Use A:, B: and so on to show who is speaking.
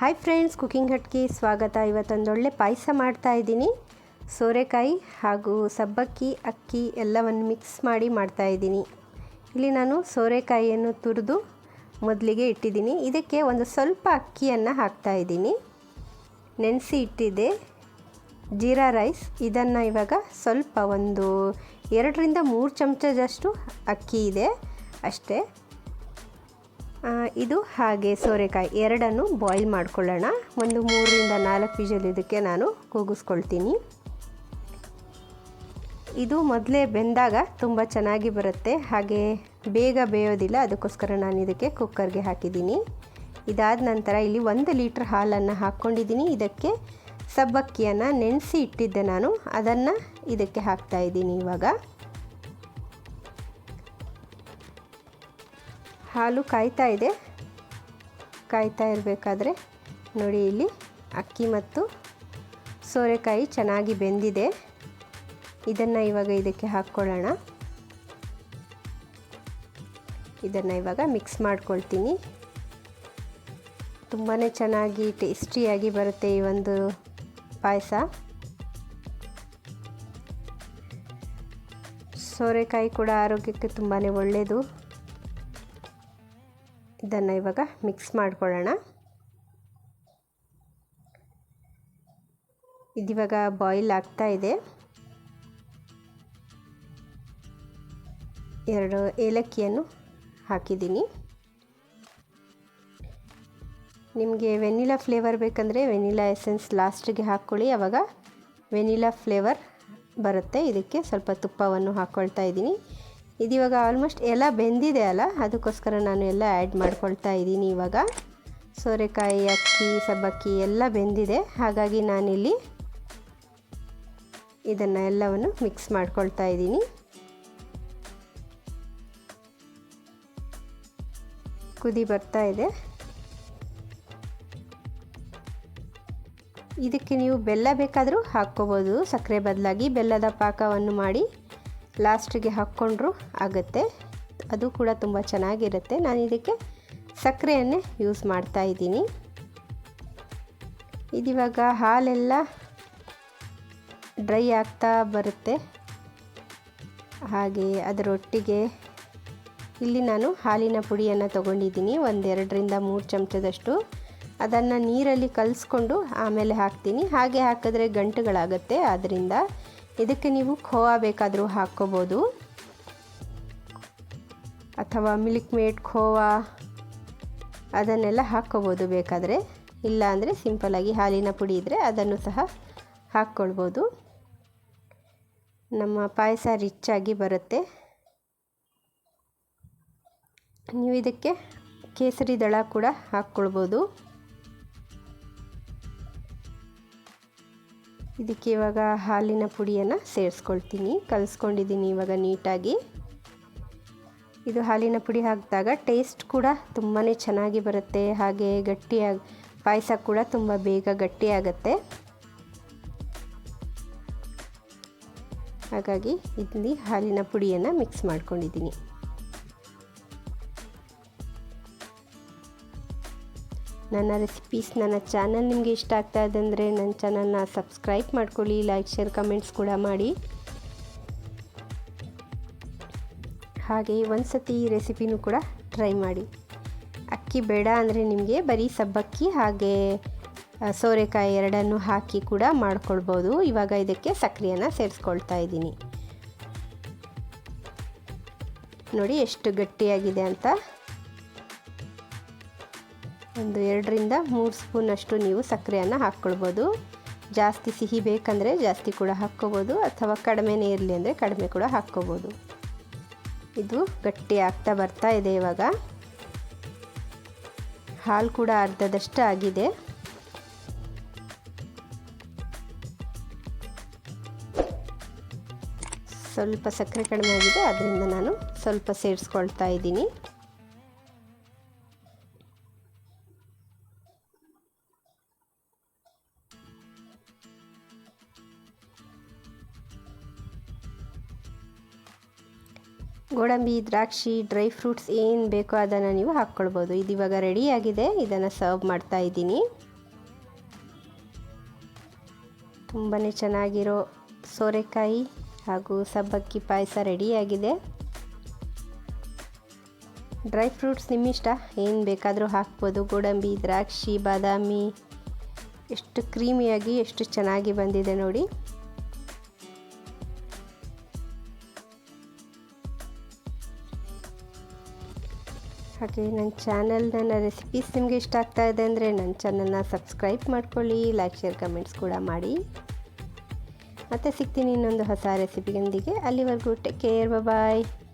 A: Hi friends cooking ಹಟ್ಗೆ ಸ್ವಾಗತ. ಇವತ್ತೊಂದೊಳ್ಳೆ ಪಾಯಸ ಮಾಡ್ತಾ ಇದ್ದೀನಿ. ಸೋರೆಕಾಯಿ ಹಾಗೂ ಸಬ್ಬಕ್ಕಿ, ಅಕ್ಕಿ ಎಲ್ಲವನ್ನು ಮಿಕ್ಸ್ ಮಾಡಿ ಮಾಡ್ತಾ ಇದ್ದೀನಿ. ಇಲ್ಲಿ ನಾನು ಸೋರೆಕಾಯಿಯನ್ನು ತುರಿದು ಮೊದಲಿಗೆ ಇಟ್ಟಿದ್ದೀನಿ. ಇದಕ್ಕೆ ಒಂದು ಸ್ವಲ್ಪ ಅಕ್ಕಿಯನ್ನು ಹಾಕ್ತಾ ಇದ್ದೀನಿ. ನೆನೆಸಿ ಇಟ್ಟಿದ್ದೆ ಜೀರಾ ರೈಸ್. ಇದನ್ನು ಇವಾಗ ಸ್ವಲ್ಪ ಒಂದು ಎರಡರಿಂದ ಮೂರು ಚಮಚದಷ್ಟು ಅಕ್ಕಿ ಇದೆ. ಅಷ್ಟೇ. ಇದು ಹಾಗೆ ಸೋರೆಕಾಯಿ ಎರಡನ್ನು ಬಾಯ್ಲ್ ಮಾಡ್ಕೊಳ್ಳೋಣ. ಒಂದು ಮೂರರಿಂದ ನಾಲ್ಕು ವಿಜಲ್ ಇದಕ್ಕೆ ನಾನು ಕೂಗಿಸ್ಕೊಳ್ತೀನಿ. ಇದು ಮೊದಲೇ ಬೆಂದಾಗ ತುಂಬ ಚೆನ್ನಾಗಿ ಬರುತ್ತೆ. ಹಾಗೆ ಬೇಗ ಬೇಯೋದಿಲ್ಲ, ಅದಕ್ಕೋಸ್ಕರ ನಾನು ಇದಕ್ಕೆ ಕುಕ್ಕರ್ಗೆ ಹಾಕಿದ್ದೀನಿ. ಇದಾದ ನಂತರ ಇಲ್ಲಿ ಒಂದು ಲೀಟ್ರ್ ಹಾಲನ್ನು ಹಾಕ್ಕೊಂಡಿದ್ದೀನಿ. ಇದಕ್ಕೆ ಸಬ್ಬಕ್ಕಿಯನ್ನು ನೆನೆಸಿ ಇಟ್ಟಿದ್ದೆ ನಾನು. ಅದನ್ನು ಇದಕ್ಕೆ ಹಾಕ್ತಾ ಇದ್ದೀನಿ ಇವಾಗ. ಹಾಲು ಕಾಯ್ತಾ ಇದೆ. ಕಾಯ್ತಾ ಇರಬೇಕಾದ್ರೆ ನೋಡಿ ಇಲ್ಲಿ ಅಕ್ಕಿ ಮತ್ತು ಸೋರೆಕಾಯಿ ಚೆನ್ನಾಗಿ ಬೆಂದಿದೆ. ಇದನ್ನು ಇವಾಗ ಇದಕ್ಕೆ ಹಾಕ್ಕೊಳ್ಳೋಣ. ಇದನ್ನು ಇವಾಗ ಮಿಕ್ಸ್ ಮಾಡ್ಕೊಳ್ತೀನಿ. ತುಂಬಾ ಚೆನ್ನಾಗಿ ಟೇಸ್ಟಿಯಾಗಿ ಬರುತ್ತೆ ಈ ಒಂದು ಪಾಯಸ. ಸೋರೆಕಾಯಿ ಕೂಡ ಆರೋಗ್ಯಕ್ಕೆ ತುಂಬಾ ಒಳ್ಳೆಯದು ಇದನ್ನು ಇವಾಗ ಮಿಕ್ಸ್ ಮಾಡ್ಕೊಳ್ಳೋಣ. ಇದಿವಾಗ ಬಾಯ್ಲ್ ಆಗ್ತಾ ಇದೆ. ಎರಡು ಏಲಕ್ಕಿಯನ್ನು ಹಾಕಿದ್ದೀನಿ. ನಿಮಗೆ ವೆನಿಲಾ ಫ್ಲೇವರ್ ಬೇಕಂದರೆ ವೆನಿಲಾ ಎಸೆನ್ಸ್ ಲಾಸ್ಟಿಗೆ ಹಾಕ್ಕೊಳ್ಳಿ. ಆವಾಗ ವೆನಿಲಾ ಫ್ಲೇವರ್ ಬರುತ್ತೆ. ಇದಕ್ಕೆ ಸ್ವಲ್ಪ ತುಪ್ಪವನ್ನು ಹಾಕ್ಕೊಳ್ತಾ ಇದ್ದೀನಿ. ಇದಿವಾಗ ಆಲ್ಮೋಸ್ಟ್ ಎಲ್ಲ ಬೆಂದಿದೆ ಅಲ್ಲ? ಅದಕ್ಕೋಸ್ಕರ ನಾನು ಎಲ್ಲ ಆ್ಯಡ್ ಮಾಡ್ಕೊಳ್ತಾ ಇದ್ದೀನಿ ಇವಾಗ. ಸೋರೆಕಾಯಿ, ಅಕ್ಕಿ, ಸಬ್ಬಕ್ಕಿ ಎಲ್ಲ ಬೆಂದಿದೆ. ಹಾಗಾಗಿ ನಾನಿಲ್ಲಿ ಇದನ್ನು ಎಲ್ಲವನ್ನು ಮಿಕ್ಸ್ ಮಾಡ್ಕೊಳ್ತಾ ಇದ್ದೀನಿ. ಕುದಿ ಬರ್ತಾ ಇದೆ. ಇದಕ್ಕೆ ನೀವು ಬೆಲ್ಲ ಬೇಕಾದರೂ ಹಾಕ್ಕೋಬೋದು. ಸಕ್ಕರೆ ಬದಲಾಗಿ ಬೆಲ್ಲದ ಪಾಕವನ್ನು ಮಾಡಿ. ಲಾಸ್ಟಿಗೆ ಹಾಕ್ಕೊಂಡ್ರೂ ಆಗುತ್ತೆ. ಅದು ಕೂಡ ತುಂಬ ಚೆನ್ನಾಗಿರುತ್ತೆ. ನಾನು ಇದಕ್ಕೆ ಸಕ್ಕರೆಯನ್ನೇ ಯೂಸ್ ಮಾಡ್ತಾ ಇದ್ದೀನಿ. ಇದಿವಾಗ ಹಾಲೆಲ್ಲ ಡ್ರೈ ಆಗ್ತಾ ಬರುತ್ತೆ. ಹಾಗೆ ಅದರೊಟ್ಟಿಗೆ ಇಲ್ಲಿ ನಾನು ಹಾಲಿನ ಪುಡಿಯನ್ನು ತೊಗೊಂಡಿದ್ದೀನಿ. ಒಂದೆರಡರಿಂದ ಮೂರು ಚಮಚದಷ್ಟು. ಅದನ್ನು ನೀರಲ್ಲಿ ಕಲಿಸ್ಕೊಂಡು ಆಮೇಲೆ ಹಾಕ್ತೀನಿ. ಹಾಗೆ ಹಾಕಿದ್ರೆ ಗಂಟುಗಳಾಗುತ್ತೆ. ಆದ್ದರಿಂದ ಇದಕ್ಕೆ ನೀವು ಖೋವಾ ಬೇಕಾದರೂ ಹಾಕ್ಕೋಬೋದು. ಅಥವಾ ಮಿಲ್ಕ್ ಮೇಡ್ ಖೋವಾ ಅದನ್ನೆಲ್ಲ ಹಾಕ್ಕೋಬೋದು ಬೇಕಾದರೆ. ಇಲ್ಲ ಅಂದರೆ ಸಿಂಪಲಾಗಿ ಹಾಲಿನ ಪುಡಿ ಇದ್ದರೆ ಅದನ್ನು ಸಹ ಹಾಕ್ಕೊಳ್ಬೋದು. ನಮ್ಮ ಪಾಯಸ ರಿಚ್ಚಾಗಿ ಬರುತ್ತೆ. ನೀವು ಇದಕ್ಕೆ ಕೇಸರಿ ದಳ ಕೂಡ ಹಾಕ್ಕೊಳ್ಬೋದು. ಇದಕ್ಕೆ ಇವಾಗ ಹಾಲಿನ ಪುಡಿಯನ್ನು ಸೇರಿಸ್ಕೊಳ್ತೀನಿ. ಕಲಿಸ್ಕೊಂಡಿದ್ದೀನಿ ಇವಾಗ ನೀಟಾಗಿ. ಇದು ಹಾಲಿನ ಪುಡಿ ಹಾಕಿದಾಗ ಟೇಸ್ಟ್ ಕೂಡ ತುಂಬಾ ಚೆನ್ನಾಗಿ ಬರುತ್ತೆ. ಹಾಗೆ ಗಟ್ಟಿಯಾಗಿ, ಪಾಯಸ ಕೂಡ ತುಂಬ ಬೇಗ ಗಟ್ಟಿಯಾಗತ್ತೆ. ಹಾಗಾಗಿ ಇಲ್ಲಿ ಹಾಲಿನ ಪುಡಿಯನ್ನು ಮಿಕ್ಸ್ ಮಾಡ್ಕೊಂಡಿದ್ದೀನಿ. ನನ್ನ ರೆಸಿಪೀಸ್ ನನ್ನ ಚಾನಲ್ ನಿಮಗೆ ಇಷ್ಟ ಆಗ್ತಾ ಇದೆ ಅಂದರೆ ನನ್ನ ಚಾನಲ್ನ ಸಬ್ಸ್ಕ್ರೈಬ್ ಮಾಡ್ಕೊಳ್ಳಿ ಲೈಕ್ ಶೇರ್ ಕಮೆಂಟ್ಸ್ ಕೂಡ ಮಾಡಿ. ಹಾಗೆ ಒಂದು ಸತಿ ಈ ರೆಸಿಪಿನೂ ಕೂಡ ಟ್ರೈ ಮಾಡಿ. ಅಕ್ಕಿ ಬೇಡ ಅಂದರೆ ನಿಮಗೆ ಬರೀ ಸಬ್ಬಕ್ಕಿ ಹಾಗೆ ಸೋರೆಕಾಯಿ ಎರಡನ್ನು ಹಾಕಿ ಕೂಡ ಮಾಡ್ಕೊಳ್ಬೋದು. ಇವಾಗ ಇದಕ್ಕೆ ಸಕ್ಕರೆಯನ್ನು ಸೇರಿಸ್ಕೊಳ್ತಾ ಇದ್ದೀನಿ. ನೋಡಿ ಎಷ್ಟು ಗಟ್ಟಿಯಾಗಿದೆ ಅಂತ. ಒಂದು ಎರಡರಿಂದ ಮೂರು ಸ್ಪೂನಷ್ಟು ನೀವು ಸಕ್ಕರೆಯನ್ನು ಹಾಕ್ಕೊಳ್ಬೋದು. ಜಾಸ್ತಿ ಸಿಹಿ ಬೇಕಂದರೆ ಜಾಸ್ತಿ ಕೂಡ ಹಾಕ್ಕೋಬೋದು, ಅಥವಾ ಕಡಿಮೆನೇ ಇರಲಿ ಅಂದರೆ ಕಡಿಮೆ ಕೂಡ ಹಾಕ್ಕೋಬೋದು. ಇದು ಗಟ್ಟಿ ಆಗ್ತಾ ಬರ್ತಾ ಇದೆ ಇವಾಗ. ಹಾಲು ಕೂಡ ಅರ್ಧದಷ್ಟು ಆಗಿದೆ. ಸ್ವಲ್ಪ ಸಕ್ಕರೆ ಕಡಿಮೆ ಆಗಿದೆ ಅದರಿಂದ ನಾನು ಸ್ವಲ್ಪ ಸೇರಿಸ್ಕೊಳ್ತಾ ಇದ್ದೀನಿ. ಗೋಡಂಬಿ, ದ್ರಾಕ್ಷಿ, ಡ್ರೈ ಫ್ರೂಟ್ಸ್ ಏನು ಬೇಕೋ ಅದನ್ನು ನೀವು ಹಾಕ್ಕೊಳ್ಬೋದು. ಇದು ಇವಾಗ ರೆಡಿಯಾಗಿದೆ ಇದನ್ನು ಸರ್ವ್ ಮಾಡ್ತಾ ಇದ್ದೀನಿ. ತುಂಬಾ ಚೆನ್ನಾಗಿರೋ ಸೋರೆಕಾಯಿ ಹಾಗೂ ಸಬ್ಬಕ್ಕಿ ಪಾಯಸ ರೆಡಿಯಾಗಿದೆ ಡ್ರೈ ಫ್ರೂಟ್ಸ್ ನಿಮ್ಮಿಷ್ಟ? ಏನು ಬೇಕಾದರೂ ಹಾಕ್ಬೋದು. ಗೋಡಂಬಿ, ದ್ರಾಕ್ಷಿ, ಬಾದಾಮಿ, ಎಷ್ಟು ಕ್ರೀಮಿಯಾಗಿ ಎಷ್ಟು ಚೆನ್ನಾಗಿ ಬಂದಿದೆ ನೋಡಿ. ಹಾಗೆ ನನ್ನ ಚಾನಲ್ ನನ್ನ ರೆಸಿಪೀಸ್ ನಿಮಗೆ ಇಷ್ಟ ಆಗ್ತಾ ಇದೆ ಅಂದರೆ ನನ್ನ ಚಾನಲ್ನ ಸಬ್ಸ್ಕ್ರೈಬ್ ಮಾಡ್ಕೊಳ್ಳಿ ಲೈಕ್ ಶೇರ್ ಕಮೆಂಟ್ಸ್ ಕೂಡ ಮಾಡಿ. ಮತ್ತೆ ಸಿಗ್ತೀನಿ ಇನ್ನೊಂದು ಹೊಸ ರೆಸಿಪಿಯೊಂದಿಗೆ ಅಲ್ಲಿವರೆಗೂ ಟೇಕ್ ಕೇರ್ ಬಾಯ್